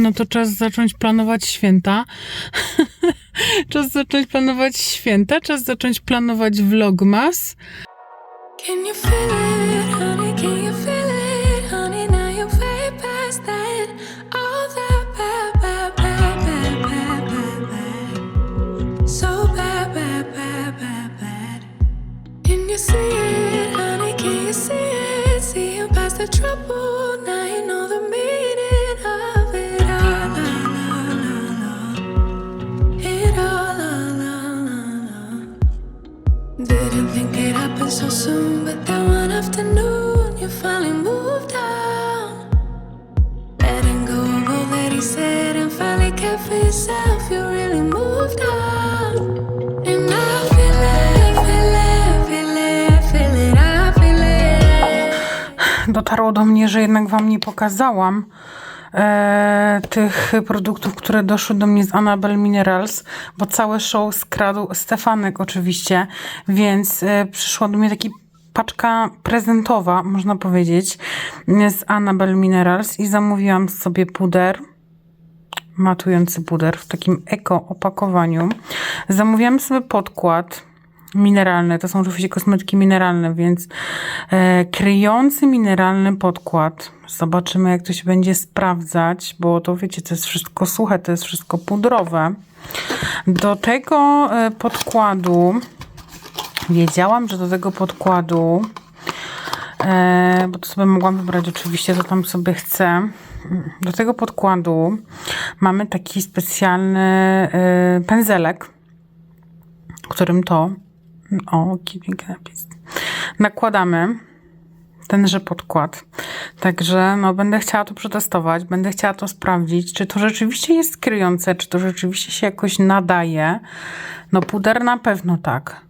No to czas zacząć planować święta. czas zacząć planować święta, czas zacząć planować vlogmas. Can you feel it, honey? Can you feel it, honey? Now you're way past that. All that bad, bad, bad, bad, bad, bad, bad. So bad, bad, bad, bad, bad. Can you see it, honey? Can you see it? See you past the trouble. Afternoon you finally moved. Letting go of all that he said and finally kept for yourself. You really moved. Dotarło do mnie, że jednak Wam nie pokazałam e, tych produktów, które doszły do mnie z Annabelle Minerals, bo całe show skradł Stefanek oczywiście, więc e, przyszła do mnie taki paczka prezentowa, można powiedzieć, z Annabelle Minerals i zamówiłam sobie puder matujący puder w takim eko opakowaniu. Zamówiłam sobie podkład mineralny. To są oczywiście kosmetyki mineralne, więc e, kryjący mineralny podkład. Zobaczymy, jak to się będzie sprawdzać, bo to wiecie, to jest wszystko suche, to jest wszystko pudrowe. Do tego e, podkładu wiedziałam, że do tego podkładu E, bo to sobie mogłam wybrać oczywiście, co tam sobie chcę. Do tego podkładu mamy taki specjalny e, pędzelek, którym to o, kilka napis. Nakładamy tenże podkład. Także no, będę chciała to przetestować, będę chciała to sprawdzić, czy to rzeczywiście jest kryjące, czy to rzeczywiście się jakoś nadaje. No puder na pewno tak.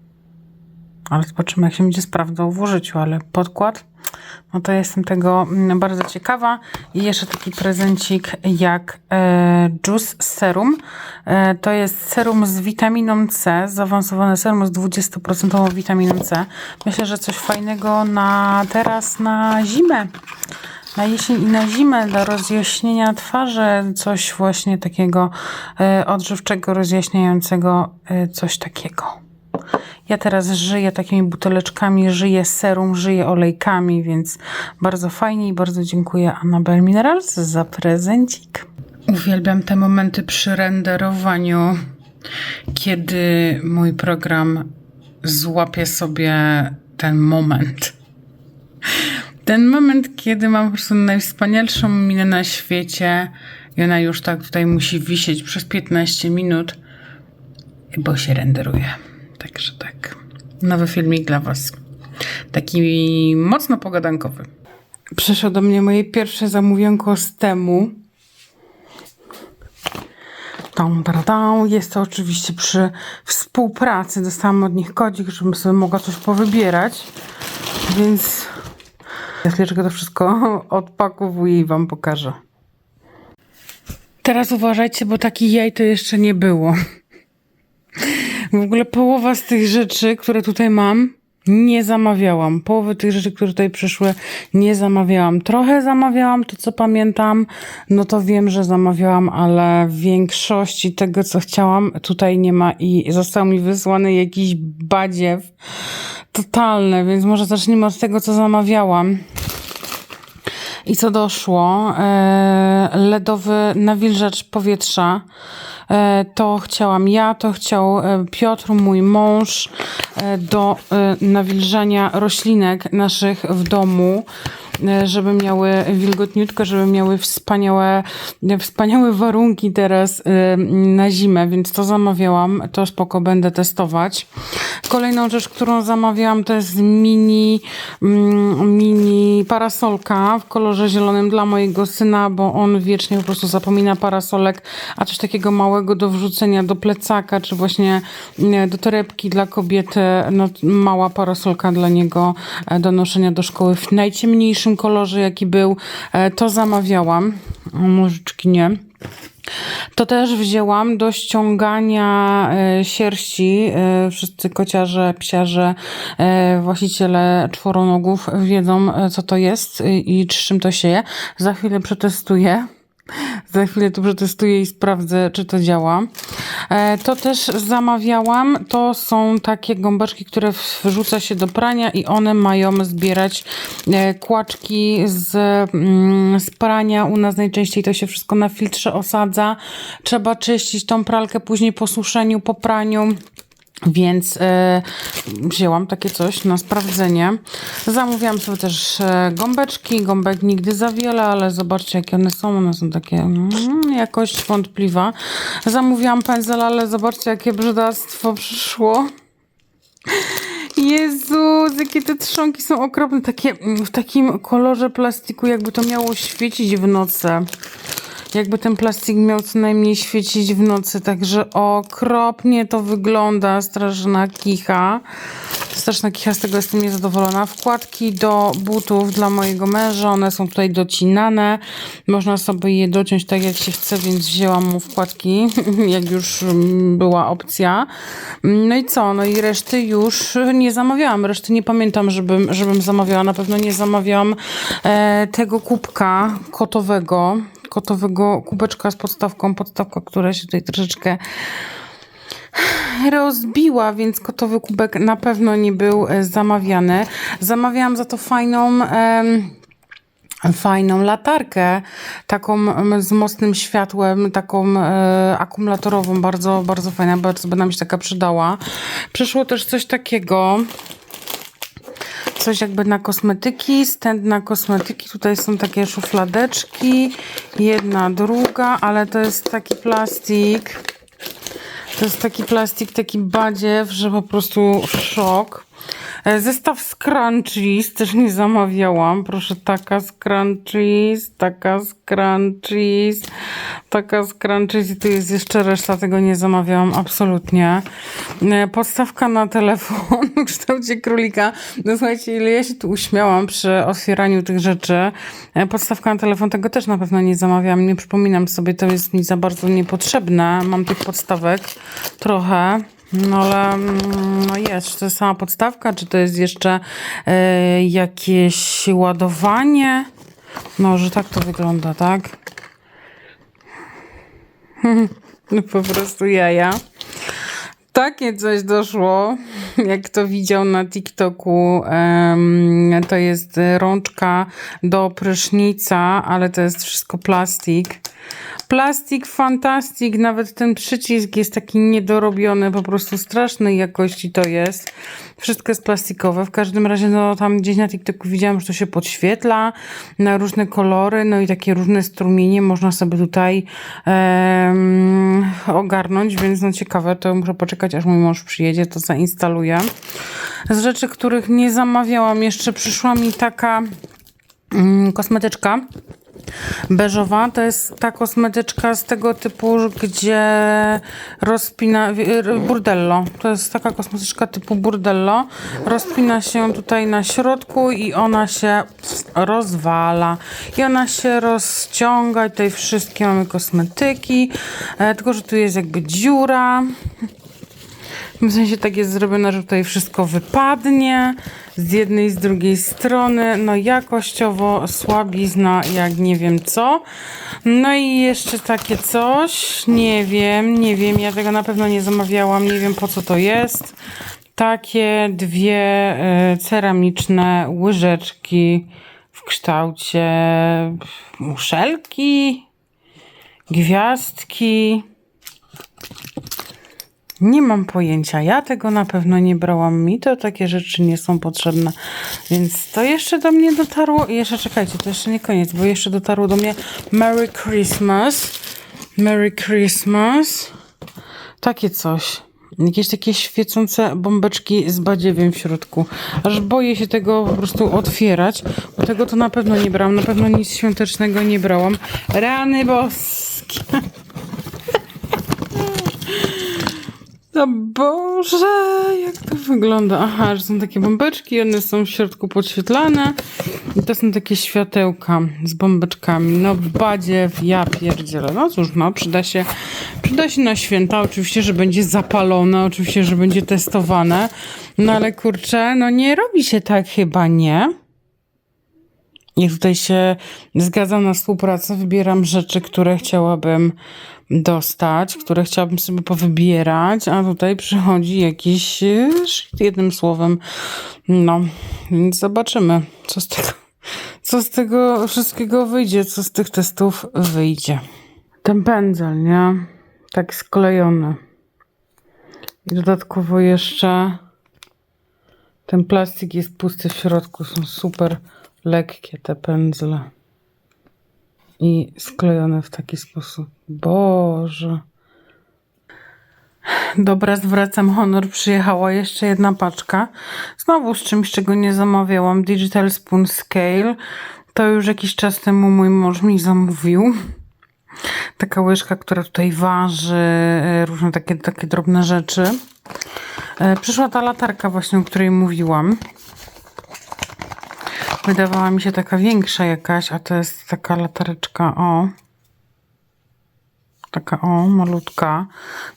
Ale zobaczymy, jak się będzie sprawdzał w użyciu, ale podkład, no to jestem tego mm, bardzo ciekawa. I jeszcze taki prezencik jak e, Juice Serum. E, to jest serum z witaminą C, zaawansowane serum z 20% witaminą C. Myślę, że coś fajnego na teraz, na zimę. Na jesień i na zimę dla rozjaśnienia twarzy, coś właśnie takiego e, odżywczego, rozjaśniającego, e, coś takiego. Ja teraz żyję takimi buteleczkami, żyję serum, żyję olejkami, więc bardzo fajnie i bardzo dziękuję Annabelle Minerals za prezencik. Uwielbiam te momenty przy renderowaniu, kiedy mój program złapie sobie ten moment. Ten moment, kiedy mam po prostu najwspanialszą minę na świecie i ona już tak tutaj musi wisieć przez 15 minut, bo się renderuje. Także tak. Nowy filmik dla Was. Taki mocno pogadankowy. Przyszło do mnie moje pierwsze zamówienko z temu. Tam, tam, tam. Jest to oczywiście przy współpracy. Dostałam od nich kodzik, żebym sobie mogła coś powybierać. Więc za chwileczkę to wszystko odpakowuję i Wam pokażę. Teraz uważajcie, bo takich jaj to jeszcze nie było. W ogóle połowa z tych rzeczy, które tutaj mam, nie zamawiałam. Połowy tych rzeczy, które tutaj przyszły, nie zamawiałam. Trochę zamawiałam, to co pamiętam, no to wiem, że zamawiałam, ale większości tego, co chciałam, tutaj nie ma i został mi wysłany jakiś badziew totalny, więc może zacznijmy od tego, co zamawiałam. I co doszło? E, LEDowy nawilżacz powietrza. E, to chciałam ja, to chciał e, Piotr, mój mąż, e, do nawilżania roślinek naszych w domu, żeby miały wilgotniutko, żeby miały wspaniałe, e, wspaniałe warunki teraz e, na zimę, więc to zamawiałam, to spoko będę testować. Kolejną rzecz, którą zamawiałam, to jest mini, mm, mini parasolka w kolorze zielonym dla mojego syna, bo on wiecznie po prostu zapomina parasolek, a coś takiego małego do wrzucenia do plecaka, czy właśnie nie, do torebki dla kobiety, no mała parasolka dla niego e, do noszenia do szkoły w najciemniejszym kolorze, jaki był, e, to zamawiałam. Nożyczki nie. To też wzięłam do ściągania e, sierści. E, wszyscy kociarze, psiarze, właściciele czworonogów wiedzą, co to jest i, czym to się je. Za chwilę przetestuję. Za chwilę tu przetestuję i sprawdzę, czy to działa. E, to też zamawiałam. To są takie gąbeczki, które wrzuca się do prania i one mają zbierać e, kłaczki z, mm, z prania. U nas najczęściej to się wszystko na filtrze osadza. Trzeba czyścić tą pralkę później po suszeniu, po praniu. Więc e, wzięłam takie coś na sprawdzenie. Zamówiłam sobie też e, gąbeczki. Gąbek nigdy za wiele, ale zobaczcie jakie one są. One są takie mm, jakość wątpliwa. Zamówiłam pędzel, ale zobaczcie jakie brzydactwo przyszło. Jezus, jakie te trzonki są okropne. Takie w takim kolorze plastiku, jakby to miało świecić w nocy. Jakby ten plastik miał co najmniej świecić w nocy, także okropnie to wygląda, straszna kicha. Straszna kicha, z tego jestem niezadowolona. Wkładki do butów dla mojego męża, one są tutaj docinane. Można sobie je dociąć tak jak się chce, więc wzięłam mu wkładki, jak już była opcja. No i co? No i reszty już nie zamawiałam. Reszty nie pamiętam, żebym, żebym zamawiała. Na pewno nie zamawiałam e, tego kubka kotowego kotowego kubeczka z podstawką, podstawka, która się tutaj troszeczkę rozbiła, więc kotowy kubek na pewno nie był e, zamawiany. Zamawiałam za to fajną... em, fajną latarkę, taką z mocnym światłem, taką e, akumulatorową, bardzo, bardzo fajna, bardzo by nam się taka przydała. Przyszło też coś takiego, coś jakby na kosmetyki, stent na kosmetyki. Tutaj są takie szufladeczki, jedna, druga, ale to jest taki plastik. To jest taki plastik, taki badziew, że po prostu szok. E, Zestaw scrunchies też nie zamawiałam. Proszę, taka scrunchies, taka scrunchies, taka scrunchies i tu jest jeszcze reszta, tego nie zamawiałam absolutnie. E, Podstawka na telefon w kształcie królika. No słuchajcie, ile ja się tu uśmiałam przy otwieraniu tych rzeczy. E, Podstawka na telefon, tego też na pewno nie zamawiałam. Nie przypominam sobie, to jest mi za bardzo niepotrzebne. Mam tych podstawek trochę. No ale mm, no jest, czy to jest sama podstawka, czy to jest jeszcze e, jakieś ładowanie? No, że tak to wygląda, tak? No po prostu jaja. Takie coś doszło, jak kto widział na TikToku, to jest rączka do prysznica, ale to jest wszystko plastik. Plastik fantastik, nawet ten przycisk jest taki niedorobiony, po prostu strasznej jakości to jest. Wszystko jest plastikowe. W każdym razie, no tam gdzieś na TikToku widziałam, że to się podświetla na różne kolory, no i takie różne strumienie można sobie tutaj ogarnąć, więc no ciekawe, to muszę poczekać, aż mój mąż przyjedzie, to zainstaluję. Z rzeczy, których nie zamawiałam, jeszcze przyszła mi taka mm, kosmetyczka beżowa. To jest ta kosmetyczka z tego typu, gdzie rozpina burdello. To jest taka kosmetyczka typu burdello. Rozpina się tutaj na środku i ona się rozwala. I ona się rozciąga. I tutaj wszystkie mamy kosmetyki. E, tylko, że tu jest jakby dziura. W sensie tak jest zrobione, że tutaj wszystko wypadnie z jednej i z drugiej strony. No jakościowo słabizna jak nie wiem co. No i jeszcze takie coś. Nie wiem, nie wiem. Ja tego na pewno nie zamawiałam. Nie wiem po co to jest. Takie dwie e, ceramiczne łyżeczki w kształcie muszelki, gwiazdki. Nie mam pojęcia. Ja tego na pewno nie brałam. Mi to takie rzeczy nie są potrzebne. Więc to jeszcze do mnie dotarło. I jeszcze czekajcie, to jeszcze nie koniec, bo jeszcze dotarło do mnie Merry Christmas. Merry Christmas. Takie coś. Jakieś takie świecące bombeczki z badziewiem w środku. Aż boję się tego po prostu otwierać, bo tego to na pewno nie brałam. Na pewno nic świątecznego nie brałam. Rany boskie. O Boże, jak to wygląda? Aha, że są takie bombeczki, one są w środku podświetlane. I to są takie światełka z bombeczkami. No badziew, ja pierdzielę. No cóż, no przyda się, przyda się na święta. Oczywiście, że będzie zapalone, oczywiście, że będzie testowane. No ale kurczę, no nie robi się tak chyba, nie? I tutaj się zgadzam na współpracę, wybieram rzeczy, które chciałabym dostać, które chciałabym sobie powybierać, a tutaj przychodzi jakiś e, jednym słowem. No, więc zobaczymy, co z tego, co z tego wszystkiego wyjdzie, co z tych testów wyjdzie. Ten pędzel, nie? Tak sklejony. I dodatkowo jeszcze ten plastik jest pusty w środku. Są super lekkie te pędzle. I sklejone w taki sposób. Boże. Dobra, zwracam honor. Przyjechała jeszcze jedna paczka. Znowu z czymś, czego nie zamawiałam. Digital Spoon Scale. To już jakiś czas temu mój mąż mi zamówił. Taka łyżka, która tutaj waży e, różne takie, takie drobne rzeczy. E, Przyszła ta latarka właśnie, o której mówiłam. Wydawała mi się taka większa jakaś, a to jest taka latareczka, o. Taka, o, malutka.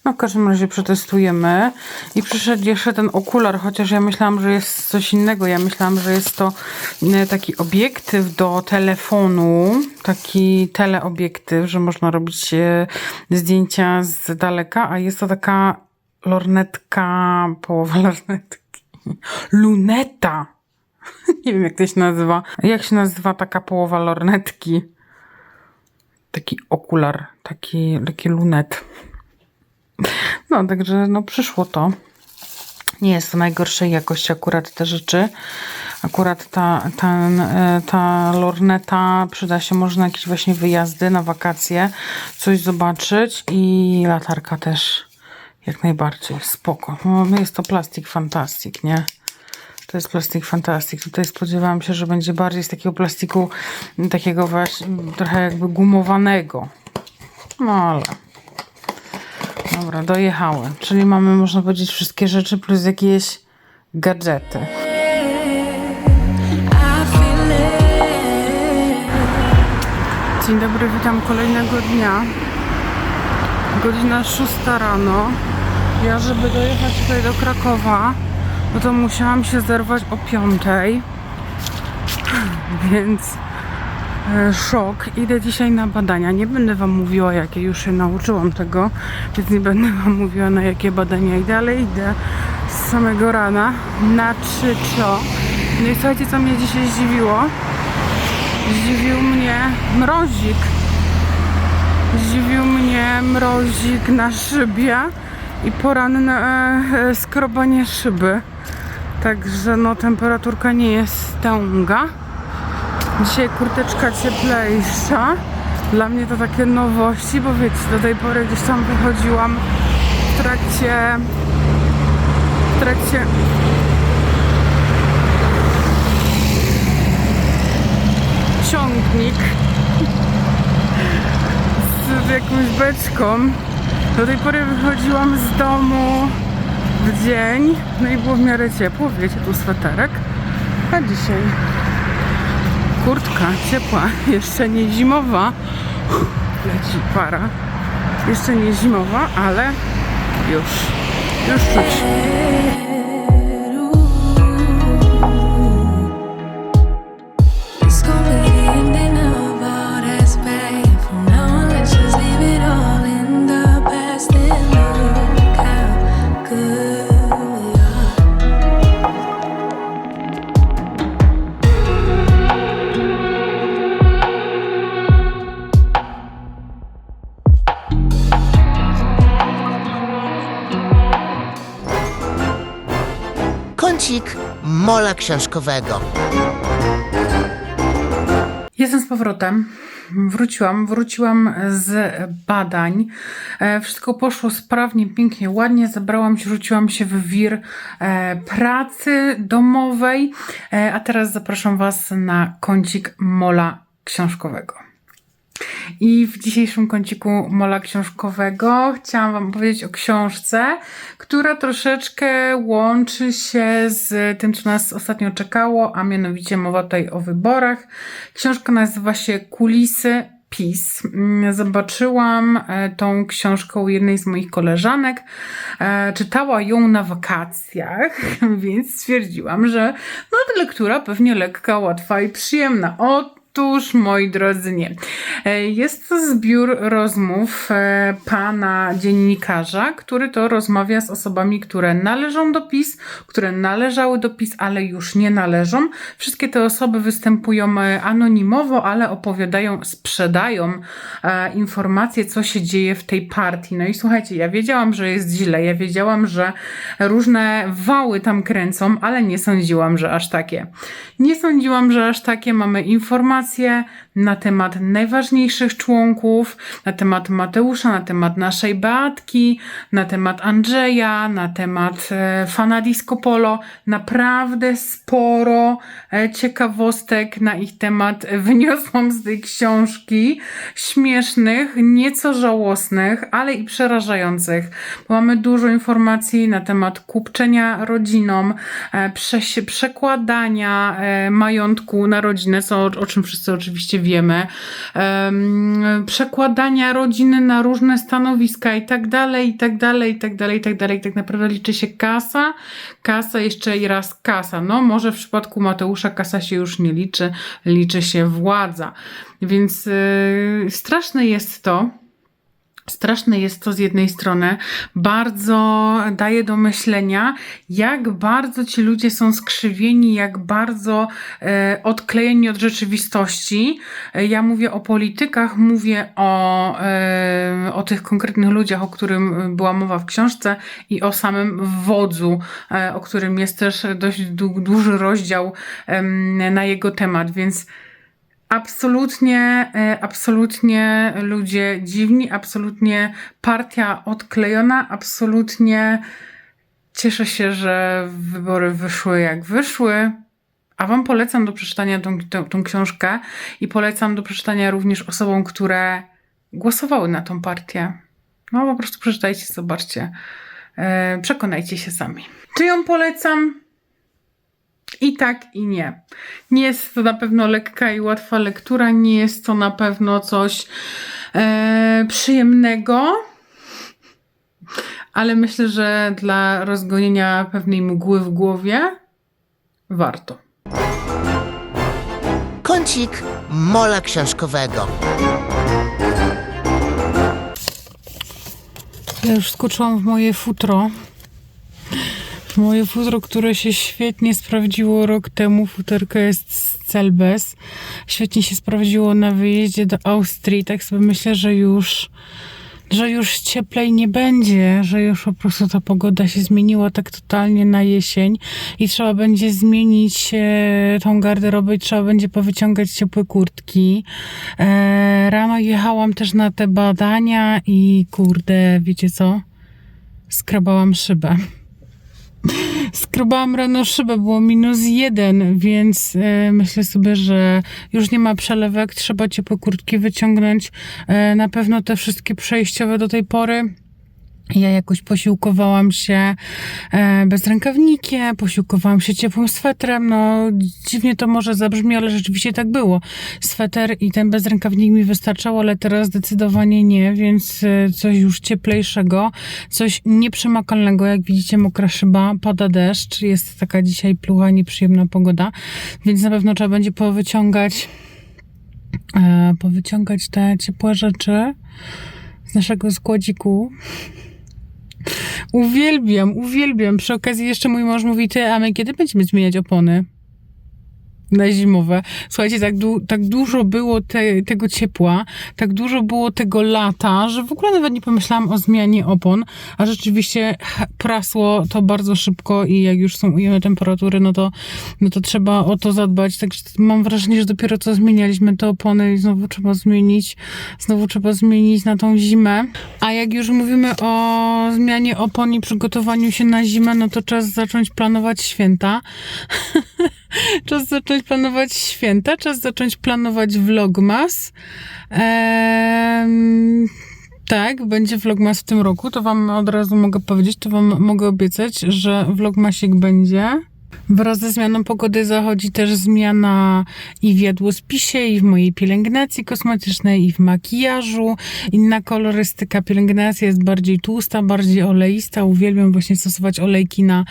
No w każdym razie przetestujemy. I przyszedł jeszcze ten okular, chociaż ja myślałam, że jest coś innego. Ja myślałam, że jest to e, taki obiektyw do telefonu. Taki teleobiektyw, że można robić e, zdjęcia z daleka, a jest to taka lornetka, połowa lornetki. Luneta! Nie wiem, jak to się nazywa. Jak się nazywa taka połowa lornetki? Taki okular, taki, taki lunet. No, także no przyszło to. Nie jest to najgorszej jakości akurat te rzeczy. Akurat ta, ten, e, ta lorneta przyda się może na jakieś właśnie wyjazdy, na wakacje, coś zobaczyć i latarka też jak najbardziej, spoko. No, jest to plastik fantastik, nie? To jest plastik fantastik. Tutaj spodziewałam się, że będzie bardziej z takiego plastiku, m, takiego właśnie m, trochę jakby gumowanego. No ale. Dobra, dojechały. Czyli mamy, można powiedzieć, wszystkie rzeczy plus jakieś gadżety. Dzień dobry, witam kolejnego dnia. Godzina 6 rano. Ja, żeby dojechać tutaj do Krakowa, no to musiałam się zerwać o 5. Więc e, szok. Idę dzisiaj na badania. Nie będę Wam mówiła, jakie już się nauczyłam tego, więc nie będę Wam mówiła, na jakie badania idę, ale idę z samego rana na czyczo. No i słuchajcie, co mnie dzisiaj zdziwiło? Zdziwił mnie mrozik. Zdziwił mnie mrozik na szybie i poranne e, e, skrobanie szyby. Także no temperaturka nie jest tęga. Dzisiaj kurteczka cieplejsza. Dla mnie to takie nowości, bo wiecie, do tej pory gdzieś tam wychodziłam w trakcie w trakcie ciągnik z, z jakąś beczką. Do tej pory wychodziłam z domu w dzień, no i było w miarę ciepło, wiecie, tu sweterek. A dzisiaj kurtka ciepła, jeszcze nie zimowa. Leci para. Jeszcze nie zimowa, ale już, już czuć. Książkowego. Jestem z powrotem. Wróciłam, wróciłam z badań. E, Wszystko poszło sprawnie, pięknie, ładnie. Zabrałam się, rzuciłam się w wir e, pracy domowej. E, A teraz zapraszam Was na kącik mola książkowego. I w dzisiejszym kąciku Mola Książkowego chciałam Wam powiedzieć o książce, która troszeczkę łączy się z tym, co nas ostatnio czekało, a mianowicie mowa tutaj o wyborach. Książka nazywa się Kulisy PiS. Mm, Zobaczyłam e, tą książkę u jednej z moich koleżanek. E, Czytała ją na wakacjach, więc stwierdziłam, że no lektura pewnie lekka, łatwa i przyjemna. Otóż, moi drodzy, nie. E, Jest to zbiór rozmów e, pana dziennikarza, który to rozmawia z osobami, które należą do PiS, które należały do PiS, ale już nie należą. Wszystkie te osoby występują e, anonimowo, ale opowiadają, sprzedają informacje, co się dzieje w tej partii. No i słuchajcie, ja wiedziałam, że jest źle, ja wiedziałam, że różne wały tam kręcą, ale nie sądziłam, że aż takie. Nie sądziłam, że aż takie mamy informacje na temat najważniejszych członków, na temat Mateusza, na temat naszej Beatki, na temat Andrzeja, na temat e, fana Disco Polo. Naprawdę sporo e, ciekawostek na ich temat wyniosłam z tej książki. Śmiesznych, nieco żałosnych, ale i przerażających. Mamy dużo informacji na temat kupczenia rodzinom, e, przekładania majątku na rodzinę, co, o czym wszyscy oczywiście wiemy, em, przekładania rodziny na różne stanowiska i tak dalej, i tak dalej, i tak dalej, i tak dalej. Tak naprawdę liczy się kasa, kasa, jeszcze i raz kasa. No może w przypadku Mateusza kasa się już nie liczy, liczy się władza. Więc yy, straszne jest to, Straszne jest to z jednej strony, bardzo daje do myślenia, jak bardzo ci ludzie są skrzywieni, jak bardzo e, odklejeni od rzeczywistości. E, ja mówię o politykach, mówię o, e, o tych konkretnych ludziach, o którym była mowa w książce i o samym wodzu, e, o którym jest też dość du- duży rozdział em, na jego temat, więc Absolutnie, e, absolutnie ludzie dziwni, absolutnie partia odklejona, absolutnie cieszę się, że wybory wyszły jak wyszły. A Wam polecam do przeczytania tą, tą, tą książkę i polecam do przeczytania również osobom, które głosowały na tą partię. No po prostu przeczytajcie, zobaczcie. E, przekonajcie się sami. Czy ją polecam? I tak, i nie. Nie jest to na pewno lekka i łatwa lektura, nie jest to na pewno coś e, przyjemnego, ale myślę, że dla rozgonienia pewnej mgły w głowie warto. Kącik Mola Książkowego. Ja już skoczyłam w moje futro. Moje futro, które się świetnie sprawdziło rok temu. Futerko jest z Celbes. Świetnie się sprawdziło na wyjeździe do Austrii. Tak sobie myślę, że już, że już cieplej nie będzie, że już po prostu ta pogoda się zmieniła tak totalnie na jesień i trzeba będzie zmienić e, tą garderobę i trzeba będzie powyciągać ciepłe kurtki. E, rano jechałam też na te badania i kurde, wiecie co? Skrabałam szybę. Skrobałam rano szybę, było minus jeden, więc e, myślę sobie, że już nie ma przelewek, trzeba ciepłe kurtki wyciągnąć. E, na pewno te wszystkie przejściowe do tej pory. Ja jakoś posiłkowałam się e, bezrękawnikiem, posiłkowałam się ciepłym swetrem. No, dziwnie to może zabrzmi, ale rzeczywiście tak było. Sweter i ten bezrękawnik mi wystarczał, ale teraz zdecydowanie nie, więc e, coś już cieplejszego, coś nieprzemakalnego. Jak widzicie, mokra szyba, pada deszcz, jest taka dzisiaj plucha, nieprzyjemna pogoda, więc na pewno trzeba będzie powyciągać, e, powyciągać te ciepłe rzeczy z naszego składziku. Uwielbiam, uwielbiam. Przy okazji jeszcze mój mąż mówi, ty, a my kiedy będziemy zmieniać opony? Na zimowe. Słuchajcie, tak, du- tak dużo było te- tego ciepła, tak dużo było tego lata, że w ogóle nawet nie pomyślałam o zmianie opon, a rzeczywiście prasło to bardzo szybko i jak już są ujemne temperatury, no to, no to trzeba o to zadbać. Także mam wrażenie, że dopiero co zmienialiśmy te opony i znowu trzeba zmienić, znowu trzeba zmienić na tą zimę. A jak już mówimy o zmianie opon i przygotowaniu się na zimę, no to czas zacząć planować święta. czas zacząć planować święta, czas zacząć planować vlogmas. Ehm, tak, będzie vlogmas w tym roku, to wam od razu mogę powiedzieć, to wam mogę obiecać, że vlogmasik będzie. Wraz ze zmianą pogody zachodzi też zmiana i w jadłospisie, i w mojej pielęgnacji kosmetycznej, i w makijażu. Inna kolorystyka pielęgnacji jest bardziej tłusta, bardziej oleista. Uwielbiam właśnie stosować olejki na,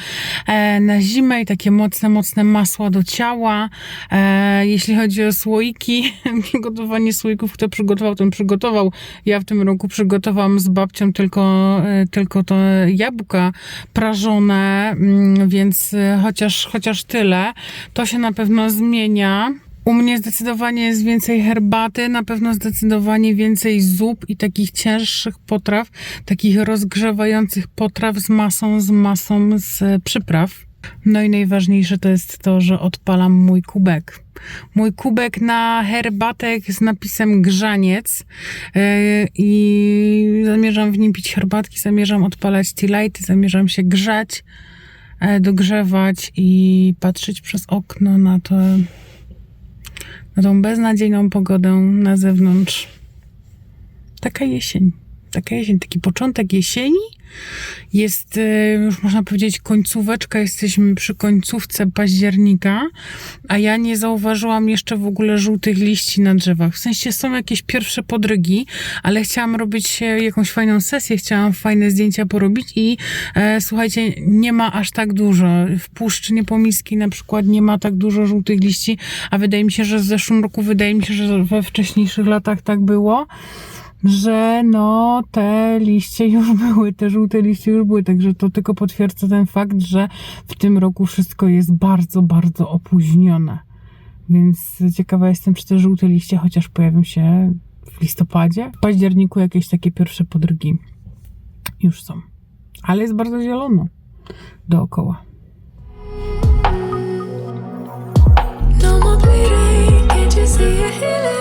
e, na zimę i takie mocne, mocne masła do ciała. E, jeśli chodzi o słoiki, gotowanie słoików, kto przygotował, ten przygotował. Ja w tym roku przygotowałam z babcią tylko, e, tylko to jabłka prażone, mm, więc e, chociaż, chociaż tyle. To się na pewno zmienia. U mnie zdecydowanie jest więcej herbaty, na pewno zdecydowanie więcej zup i takich cięższych potraw, takich rozgrzewających potraw z masą, z masą z przypraw. No i najważniejsze to jest to, że odpalam mój kubek. Mój kubek na herbatek z napisem grzaniec yy, i zamierzam w nim pić herbatki, zamierzam odpalać tea lighty, zamierzam się grzać, dogrzewać i patrzeć przez okno na to, na tą beznadziejną pogodę na zewnątrz. Taka jesień. Taka jesień, taki początek jesieni. Jest, już można powiedzieć, końcóweczka. Jesteśmy przy końcówce października, a ja nie zauważyłam jeszcze w ogóle żółtych liści na drzewach. W sensie są jakieś pierwsze podrygi, ale chciałam robić jakąś fajną sesję, chciałam fajne zdjęcia porobić i e, słuchajcie, nie ma aż tak dużo. W Puszczy Niepomiskiej na przykład nie ma tak dużo żółtych liści, a wydaje mi się, że w zeszłym roku, wydaje mi się, że we wcześniejszych latach tak było że no te liście już były, te żółte liście już były, także to tylko potwierdza ten fakt, że w tym roku wszystko jest bardzo, bardzo opóźnione. Więc ciekawa jestem, czy te żółte liście chociaż pojawią się w listopadzie. W październiku jakieś takie pierwsze podrygi już są. Ale jest bardzo zielono dookoła. No more can't you see healing?